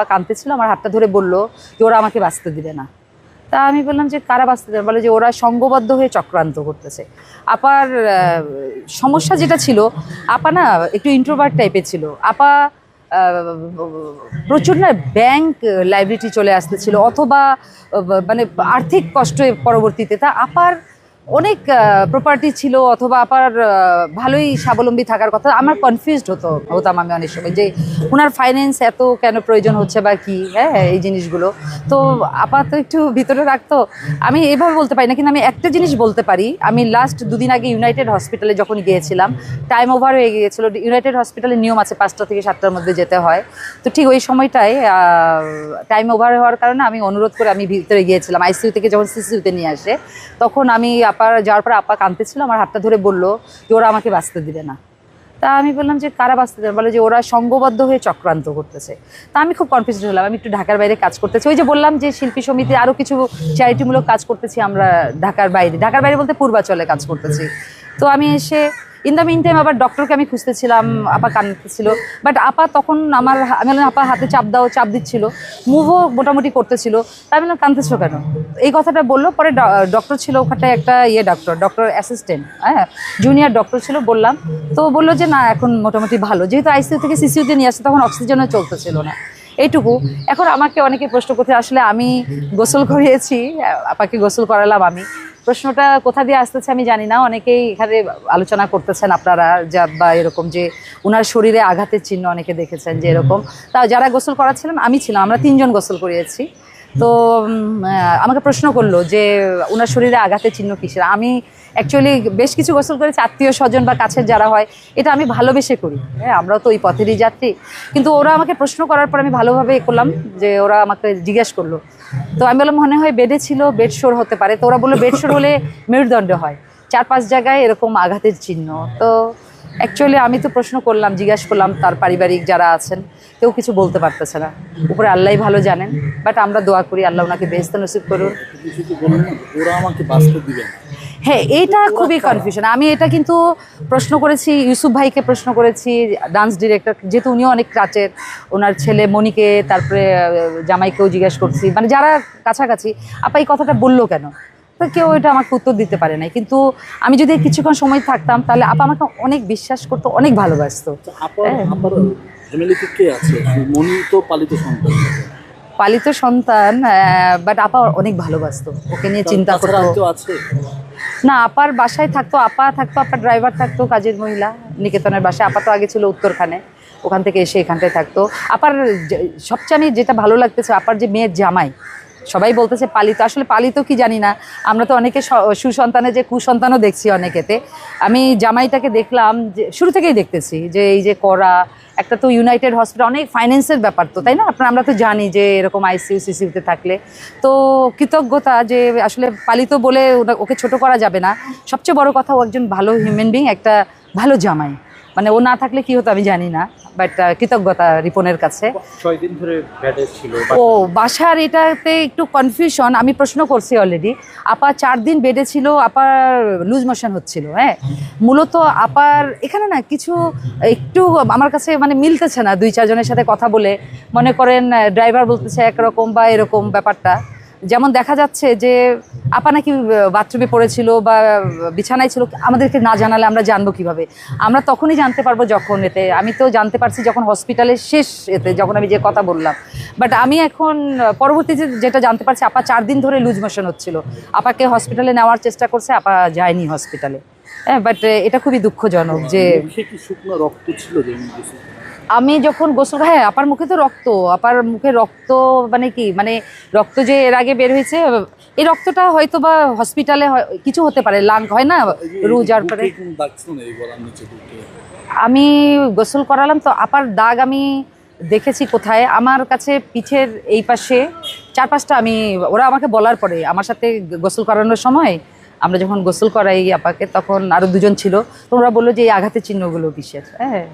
আপা কাঁদতেছিল, আমার হাতটা ধরে বলল, যে ওরা আমাকে বাঁচতে দিবে না। তা আমি বললাম যে, কারা বাঁচতে দেবে? বলে যে, ওরা সঙ্গবদ্ধ হয়ে চক্রান্ত করতেছে। আপার সমস্যা যেটা ছিল, আপা না একটু ইন্ট্রোভার্ট টাইপের ছিল। আপা প্রচুর না ব্যাংক লাইব্রেরি চলে আসতেছিল, অথবা মানে আর্থিক কষ্টে পরবর্তীতে। তা আপার অনেক প্রপার্টি ছিল অথবা আপার ভালোই স্বাবলম্বী থাকার কথা। আমার কনফিউজড হতো হতাম আমি অনেক সময় যে ওনার ফাইন্যান্স এত কেন প্রয়োজন হচ্ছে বা কি হ্যাঁ এই জিনিসগুলো। তো আপা তো একটু ভিতরে রাখতো। আমি এভাবে বলতে পারি না, কিন্তু আমি একটা জিনিস বলতে পারি। আমি লাস্ট দুদিন আগে ইউনাইটেড হসপিটালে যখন গিয়েছিলাম টাইম ওভার হয়ে গিয়েছিল ইউনাইটেড হসপিটালের নিয়ম আছে পাঁচটা থেকে সাতটার মধ্যে যেতে হয়। তো ঠিক ওই সময়টায় টাইম ওভার হওয়ার কারণে আমি অনুরোধ করে আমি ভিতরে গিয়েছিলাম। আইসিইউ থেকে যখন সিসিউতে নিয়ে আসে, তখন আমি আপার যাওয়ার পর আপা কাঁদতেছিল, আমার হাতটা ধরে বলল, যে ওরা আমাকে বাঁচতে দিবে না। তা আমি বললাম যে, কারা বাঁচতে দেবে? বলে যে, ওরা সঙ্গবদ্ধ হয়ে চক্রান্ত করতেছে। তা আমি খুব কনফিউজ হলাম, আমি একটু ঢাকার বাইরে কাজ করতেছি। ওই যে বললাম যে, শিল্পী সমিতি আরও কিছু চ্যারিটিমূলক কাজ করতেছি আমরা ঢাকার বাইরে। ঢাকার বাইরে বলতে পূর্বাচলে কাজ করতেছি। তো আমি এসে ইন দ্য মিন টাইম আবার ডক্টরকে আমি খুঁজতেছিলাম, আপা কানতেছিল বাট আপা তখন আমার আমি আপা, হাতে চাপ দাও, চাপ দিচ্ছিল। মুভও মোটামুটি করতেছিল। তাই আমি কানতেছো কেন? এই কথাটা বলল, পরে ডক্টর ছিল ওখানটায় একটা ইয়ে ডক্টর ডক্টর অ্যাসিস্ট্যান্ট হ্যাঁ? জুনিয়র ডক্টর ছিল, বললাম। তো বলল যে, না, এখন মোটামুটি ভালো। যেহেতু আইসিইউ থেকে সিসিউতে নিয়ে আসছে, তখন অক্সিজেনও চলতেছিল না। এইটুকু। এখন আমাকে অনেকে প্রশ্ন করতে আসলে আমি গোসল করিয়েছি আপাকে গোসল করালাম আমি। প্রশ্নটা কোথা দিয়ে আসতেছে আমি জানি না। অনেকেই এখানে আলোচনা করতেছেন আপনারা যা বা এরকম যে ওনার শরীরে আঘাতের চিহ্ন অনেকে দেখেছেন যে এরকম। তা যারা গোসল করাচ্ছিলাম আমি ছিলাম আমরা তিনজন গোসল করিয়েছি। তো আমাকে প্রশ্ন করল যে ওনার শরীরে আঘাতের চিহ্ন কিসের? আমি অ্যাকচুয়ালি বেশ কিছু গোসল করেছে আত্মীয় স্বজন বা কাছের যারা হয়, এটা আমি ভালোবেসে করি। হ্যাঁ আমরাও তো ওই পথেরই যাত্রী। কিন্তু ওরা আমাকে প্রশ্ন করার পর আমি ভালোভাবে এ করলাম যে ওরা আমাকে জিজ্ঞেস করল। তো আমি বললাম, মনে হয় বেডে ছিল, বেড শোর হতে পারে। তো ওরা বলল, বেড শোর হলে মেরুদণ্ড হয়। চার পাঁচ জায়গায় এরকম আঘাতের চিহ্ন। তো অ্যাকচুয়ালি আমি তো প্রশ্ন করলাম জিজ্ঞাসা করলাম তার পারিবারিক যারা আছেন কেউ কিছু বলতে পারতেছে না। উপরে আল্লাহ ভালো জানেন বাট আমরা দোয়া করি আল্লাহ ওনাকে বেহস্ত নসিব করুন। হ্যাঁ এইটা খুবই কনফিউশন আমি এটা কিন্তু প্রশ্ন করেছি ইউসুফ ভাইকে প্রশ্ন করেছি ডান্স ডিরেক্টর যেহেতু উনিও অনেক কাছের ওনার ছেলে মনিকে তারপরে জামাইকেও জিজ্ঞেস করছি। মানে যারা কাছাকাছি আপা এই কথাটা বলল কেন? তো কেউ এটা আমাকে উত্তর দিতে পারে না কিন্তু আমি যদি কিছুক্ষণ সময় থাকতাম তাহলে আপা আমাকে অনেক বিশ্বাস করতো অনেক ভালোবাসতো। তো পালিত সন্তান। বাট আপা অনেক ভালোবাসতো। ওকে নিয়ে চিন্তা করতো। না আপার বাসায় থাকতো আপা থাকতো আপার ড্রাইভার থাকতো কাজের মহিলা নিকেতনের বাসায়। আপা তো আগে ছিল উত্তরখানে ওখান থেকে এসে এখানটায় থাকতো। আপার সবচেয়ে আমি যেটা ভালো লাগতেছে আপার যে মেয়ের জামাই সবাই বলতেছে পালিত, আসলে পালিত কি জানি না। আমরা তো অনেকে সুসন্তানে যে কুসন্তানও দেখছি অনেকেতে। আমি জামাইটাকে দেখলাম যে, শুরু থেকেই দেখতেছি যে, এই যে করা, একটা তো ইউনাইটেড হসপিটাল অনেক ফাইন্যান্সের ব্যাপার তো, তাই না? আপনার, আমরা তো জানি যে, এরকম আইসিইউ সিসিউতে থাকলে। তো কৃতজ্ঞতা যে, আসলে পালিত বলে ওকে ছোট করা যাবে না। সবচেয়ে বড় কথা, ও একজন ভালো হিউম্যান বিং একটা ভালো জামাই। মানে ও না থাকলে কি হতো আমি জানি না বাট কৃতজ্ঞতা রিপনের কাছে। দিন ধরে ছিল। ও বাসার এটাতে একটু কনফিউশন আমি প্রশ্ন করছি অলরেডি আপা চার দিন বেডে ছিল আপার লুজ মোশন হচ্ছিল হ্যাঁ? মূলত আপার এখানে না কিছু একটু আমার কাছে মানে মিলতেছে না দুই চারজনের সাথে কথা বলে। মনে করেন ড্রাইভার বলতেছে একরকম বা এরকম ব্যাপারটা। যেমন দেখা যাচ্ছে যে আপা নাকি বাথরুমে পড়েছিল বা বিছানায় ছিল, আমাদেরকে না জানালে আমরা জানব কীভাবে? আমরা তখনই জানতে পারব যখন এতে। আমি তো জানতে পারছি যখন হসপিটালে শেষ এতে, যখন আমি যে কথা বললাম। বাট আমি এখন পরবর্তীতে যেটা জানতে পারছি, আপা চার দিন ধরে লুজ মোশন হচ্ছিল। আপাকে হসপিটালে নেওয়ার চেষ্টা করছে, আপা যায়নি হসপিটালে হ্যাঁ বাট এটা খুবই দুঃখজনক যে শুকনো রক্ত ছিল আমি যখন গোসল হ্যাঁ আপার মুখে তো রক্ত, আপার মুখে রক্ত মানে কি মানে রক্ত যে এর আগে বের হয়েছে, এই রক্তটা হয়তো বা হসপিটালে কিছু হতে পারে লাং হয় না, রু যার পরে। আমি গোসল করালাম, তো আপার দাগ আমি দেখেছি কোথায়, আমার কাছে পিঠের এই পাশে চার পাঁচটা আমি, ওরা আমাকে বলার পরে, আমার সাথে গোসল করানোর সময়, আমরা যখন গোসল করাই আপাকে, তখন আরও দুজন ছিল তো ওরা বলল যে এই আঘাতের চিহ্নগুলো কিসের হ্যাঁ।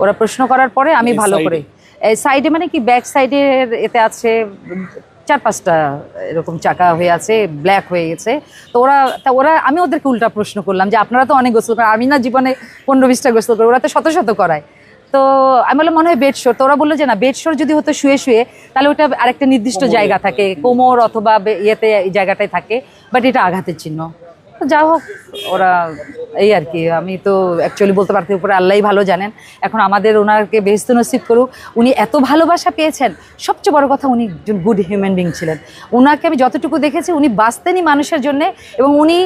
ওরা প্রশ্ন করার পরে আমি ভালো করে সাইডে মানে কি ব্যাক সাইডের এতে আছে চার পাঁচটা এরকম চাকা হয়ে আছে ব্ল্যাক হয়ে গেছে। তো ওরা তা ওরা আমি ওদেরকে উল্টা প্রশ্ন করলাম যে আপনারা তো অনেক গোসল করেন আমি না জীবনে পনেরো বিশটা গোসল করি ওরা তো শত শত করায়। তো আমি বললাম মনে হয় বেড শোর তো ওরা বলল যে না বেড শোর যদি হতো শুয়ে শুয়ে তাহলে ওটা আরেকটা নির্দিষ্ট জায়গা থাকে কোমর অথবা ইয়েতে এই জায়গাটায় থাকে বাট এটা আঘাতের চিহ্ন। তো যা হোক, ওরা এই আর কি, আমি তো অ্যাকচুয়ালি বলতে পারতে উপরে আল্লাহই ভালো জানেন। এখন আমাদের ওনাকে বেহস্ত নসিব করুক, উনি এত ভালোবাসা পেয়েছেন, সবচেয়ে বড় কথা উনি একজন গুড হিউম্যান বিং ছিলেন। ওনাকে আমি যতটুকু দেখেছি, উনি বাঁচতেনই মানুষের জন্য এবং উনি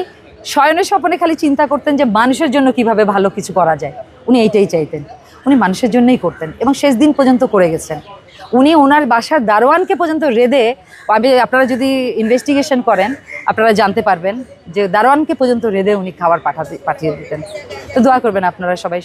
শয়নে স্বপনে খালি চিন্তা করতেন যে মানুষের জন্য কীভাবে ভালো কিছু করা যায়। উনি এইটাই চাইতেন। উনি মানুষের জন্যই করতেন এবং শেষ দিন পর্যন্ত করে গেছেন। উনি ওনার বাসার দারোয়ানকে পর্যন্ত রেদে আপনারা যদি ইনভেস্টিগেশন করেন, আপনারা জানতে পারবেন যে দারোয়ানকে পর্যন্ত রেদে উনি খাবার পাঠাতে পাঠিয়ে দিতেন। তো দোয়া করবেন আপনারা সবাই।